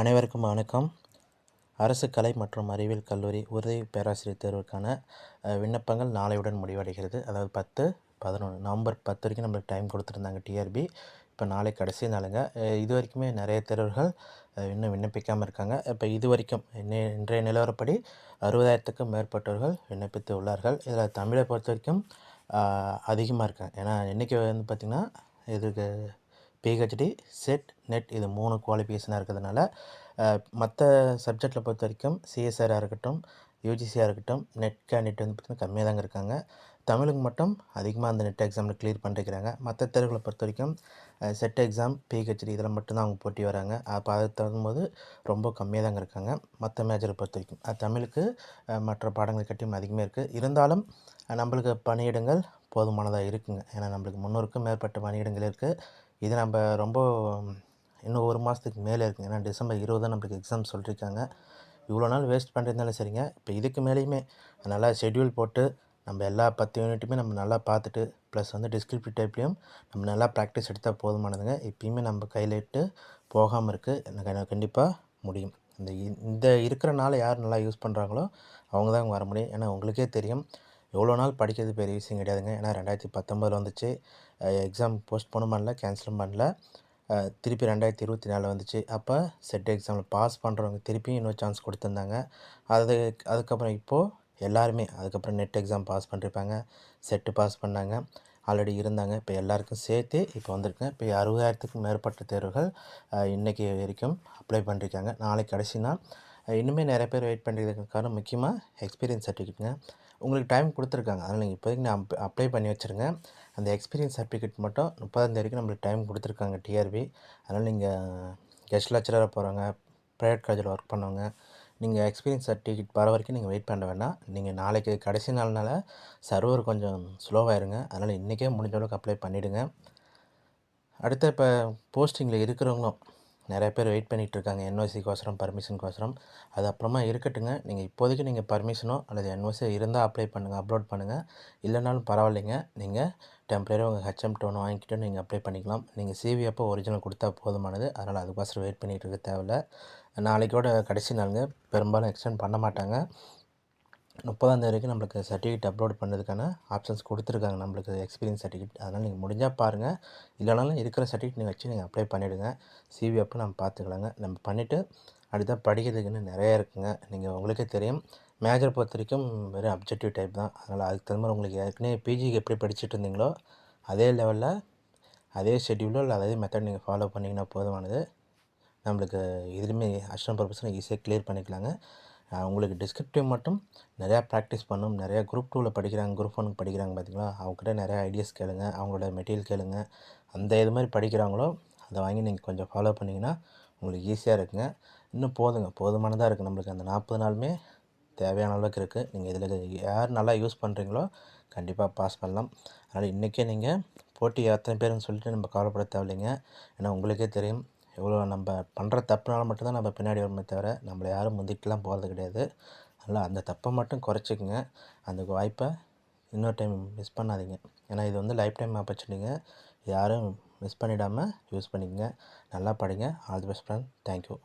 அனைவருக்கும் வணக்கம். அரசு கலை மற்றும் அறிவியல் கல்லூரி உதவி பேராசிரியர் தேர்வுக்கான விண்ணப்பங்கள் நாளையுடன் முடிவடைகிறது. அதாவது பத்து பதினொன்று நவம்பர் பத்து வரைக்கும் நம்மளுக்கு டைம் கொடுத்துருந்தாங்க டிஆர்பி இப்போ நாளை கடைசி நாளுங்க. இது வரைக்குமே நிறைய தேர்வர்கள் இன்னும் விண்ணப்பிக்காமல் இருக்காங்க. இப்போ இது வரைக்கும் இன்றைய நிலவரப்படி அறுபதாயிரத்துக்கும் மேற்பட்டவர்கள் விண்ணப்பித்து உள்ளார்கள். இதில் தமிழை பொறுத்த வரைக்கும் அதிகமாக இருக்காங்க. ஏன்னா இன்றைக்கி வந்து பார்த்திங்கன்னா இதுக்கு பிஹெச்டி செட் நெட் இது மூணு குவாலிஃபிகேஷனாக இருக்கிறதுனால மற்ற சப்ஜெக்டில் பொறுத்த வரைக்கும் சிஎஸ்ஆராக இருக்கட்டும் யூஜிசியாக இருக்கட்டும் நெட் கேண்டிடேட் வந்து பார்த்திங்கன்னா கம்மியாக தாங்க இருக்காங்க. தமிழுக்கு மட்டும் அதிகமாக அந்த நெட் எக்ஸாமில் கிளியர் பண்ணிருக்கிறாங்க மற்ற தேர்வுகளை பொறுத்த வரைக்கும் செட் எக்ஸாம் பிஹெச்டி இதில் மட்டும்தான் அவங்க போட்டி வராங்க. அப்போ அதை தகும்போது ரொம்ப கம்மியாக தாங்க இருக்காங்க. மற்ற மேஜரை பொறுத்த வரைக்கும் அது தமிழுக்கு மற்ற பாடங்களை கட்டியும் அதிகமாக இருக்குது இருந்தாலும் நம்மளுக்கு பணியிடங்கள் போதுமானதாக இருக்குங்க. ஏன்னா நம்மளுக்கு முந்நூறுக்கும் மேற்பட்ட பணியிடங்கள் இருக்குது இது நம்ம ரொம்ப இன்னும் ஒரு மாதத்துக்கு மேலே இருக்குங்க. ஏன்னா டிசம்பர் இருபது தான் நம்மளுக்கு எக்ஸாம் சொல்லியிருக்காங்க இவ்வளோ நாள் வேஸ்ட் பண்ணுறதுனால சரிங்க. இப்போ இதுக்கு மேலேயுமே நல்லா ஷெட்யூல் போட்டு நம்ம எல்லா பத்து யூனிட்டுமே நம்ம நல்லா பார்த்துட்டு ப்ளஸ் வந்து டிஸ்கிரிப்டிவ் டைப்லேயும் நம்ம நல்லா ப்ராக்டிஸ் எடுத்தால் போதுமானதுங்க. எப்பயுமே நம்ம கையில் இட்டு போகாமல் இருக்குது எனக்கு கண்டிப்பாக முடியும். இந்த இந்த இருக்கிற நாளை யார் நல்லா யூஸ் பண்ணுறாங்களோ அவங்க தான் வர முடியும். ஏன்னா உங்களுக்கே தெரியும். எவ்வளோ நாள் படிக்கிறது பெரிய விஷயம் கிடையாதுங்க. ஏன்னா ரெண்டாயிரத்தி பத்தொம்பதில் வந்துச்சு. எக்ஸாம் போஸ்ட்போனும் பண்ணல கேன்சலும் பண்ணல. திருப்பி ரெண்டாயிரத்தி இருபத்தி நாலில் வந்துச்சு. அப்போ செட் எக்ஸாமில் பாஸ் பண்ணுறவங்க திருப்பியும் இன்னொரு சான்ஸ் கொடுத்துருந்தாங்க. அது அதுக்கப்புறம் இப்போது எல்லாருமே அதுக்கப்புறம் நெட் எக்ஸாம் பாஸ் பண்ணிருப்பாங்க. செட்டு பாஸ் பண்ணாங்க. ஆல்ரெடி இருந்தாங்க. இப்போ எல்லாருக்கும் சேர்த்து இப்போ வந்திருக்கேன். இப்போ அறுபதாயிரத்துக்கும் மேற்பட்ட தேர்வுகள் இன்றைக்கி வரைக்கும் அப்ளை பண்ணியிருக்காங்க நாளைக்கு கடைசி நாள். இன்னுமே நிறைய பேர் வெயிட் பண்ணுறதுக்கு காரணம் முக்கியமாக எக்ஸ்பீரியன்ஸ் சர்டிஃபிகேட்டுங்க உங்களுக்கு டைம் கொடுத்துருக்காங்க. அதனால் நீங்கள் இப்போதைக்கு நான் அப்ளை பண்ணி வச்சுருங்க. அந்த எக்ஸ்பீரியன்ஸ் சர்டிஃபிகேட் மட்டும் முப்பதாம் தேதிக்கு நம்மளுக்கு டைம் கொடுத்துருக்காங்க டிஆர்பி அதனால் நீங்கள் கெஸ்ட் லெக்சராக போகிறவங்க ப்ரைவேட் காலேஜில் ஒர்க் பண்ணவங்க நீங்கள் எக்ஸ்பீரியன்ஸ் சர்டிஃபிகேட் வர வரைக்கும் நீங்கள் வெயிட் பண்ண வேண்டாம். நீங்கள் நாளைக்கு கடைசி நாள்னால சர்வர் கொஞ்சம் ஸ்லோவாயிருங்க அதனால் இன்றைக்கே முடிஞ்ச அளவுக்கு அப்ளை பண்ணிவிடுங்க அடுத்த இப்போ போஸ்டிங்கில் இருக்கிறவங்களும் நிறைய பேர் வெயிட் பண்ணிகிட்டு இருக்காங்க என்ஓசிக்கோசரம் பர்மிஷனுக்கோசரம் அது அப்புறமா இருக்கட்டுங்க. நீங்கள் இப்போதைக்கு நீங்கள் பர்மிஷனோ அல்லது என்ஓசி இருந்தால் அப்ளை பண்ணுங்கள் அப்லோட் பண்ணுங்கள் இல்லைனாலும் பரவாயில்லைங்க. நீங்கள் டெம்பரரி உங்கள் ஹெச்எம் டோன் வாங்கிக்கிட்டு நீங்கள் அப்ளை பண்ணிக்கலாம். நீங்கள் சிவி அப்போ ஒரிஜினல் கொடுத்தா போதுமானது. அதனால் அதுக்கோசரம் வெயிட் பண்ணிகிட்டு இருக்க தேவையில்ல. நாளைக்கோட கடைசி நாளுங்க. பெரும்பாலும் எக்ஸ்டெண்ட் பண்ண மாட்டாங்க. முப்பதாந்தேதி வரைக்கும் நம்மளுக்கு சர்டிஃபிகேட் அப்லோட் பண்ணதுக்கான ஆப்ஷன்ஸ் கொடுத்துருக்காங்க. நம்மளுக்கு எக்ஸ்பீரியன்ஸ் சர்டிஃபிகேட் அதனால் நீங்கள் முடிஞ்சால் பாருங்கள் இல்லைனாலும் இருக்கிற சர்டிஃபிகேட் நீங்கள் வச்சு நீங்கள் அப்ளை பண்ணிவிடுங்க சிவி அப்போ நம்ம பார்த்துக்கலாங்க நம்ம பண்ணிவிட்டு அடுத்த படிக்கிறதுக்குன்னு நிறையா இருக்குங்க. நீங்கள் உங்களுக்கே தெரியும். மேஜர் பொறுத்த வரைக்கும் வெறும் அப்ஜெக்டிவ் டைப் தான். அதனால் அதுக்கு தகுந்த மாதிரி உங்களுக்கு ஏற்கனவே பிஜிக்கு எப்படி படிச்சுட்டு இருந்தீங்களோ அதே லெவலில் அதே ஷெட்யூலோ இல்லை அதே மெத்தட் நீங்கள் ஃபாலோ பண்ணிங்கன்னா போதுமானது. நம்மளுக்கு இதுலேயுமே அஷ்டம் பர்பஸில் ஈஸியாக கிளியர் பண்ணிக்கலாங்க. உங்களுக்கு டிஸ்கிரிப்டிவ் மட்டும் நிறையா ப்ராக்டிஸ் பண்ணும். நிறையா குரூப் டூவில் படிக்கிறாங்க குரூப் ஒனுக்கு படிக்கிறாங்க பார்த்தீங்களா அவங்ககிட்ட நிறையா ஐடியாஸ் கேளுங்க அவங்களோட மெட்டீரியல் கேளுங்க. அந்த இது மாதிரி படிக்கிறாங்களோ அதை வாங்கி நீங்கள் கொஞ்சம் ஃபாலோ பண்ணிங்கன்னா உங்களுக்கு ஈஸியாக இருக்குங்க. இன்னும் போதுங்க. போதுமானதாக இருக்குது நம்மளுக்கு. அந்த நாற்பது நாளுமே தேவையான அளவுக்கு இருக்குது நீங்கள் இதில் யார் நல்லா யூஸ் பண்ணுறீங்களோ கண்டிப்பாக பாஸ் பண்ணலாம். அதனால் இன்றைக்கே நீங்கள் போட்டி எத்தனை பேருன்னு சொல்லிட்டு நம்ம கவலைப்பட தேவையில்லைங்க. ஏன்னா உங்களுக்கே தெரியும். எவ்வளோ நம்ம பண்ணுற தப்புனால மட்டும்தான் நம்ம பின்னாடி வருமே தவிர நம்மளை யாரும் முந்திட்டுலாம் போகிறது கிடையாது. அதனால் அந்த தப்பை மட்டும் குறைச்சிக்கங்க. அந்த வாய்ப்பை இன்னொரு டைம் மிஸ் பண்ணாதீங்க. ஏன்னா இது வந்து லைஃப் டைம் ஆப்பர்ச்சுனிட்டிங்க யாரும் மிஸ் பண்ணிடாமல் யூஸ் பண்ணிக்கங்க. நல்லா படிங்க. All the best friend thank you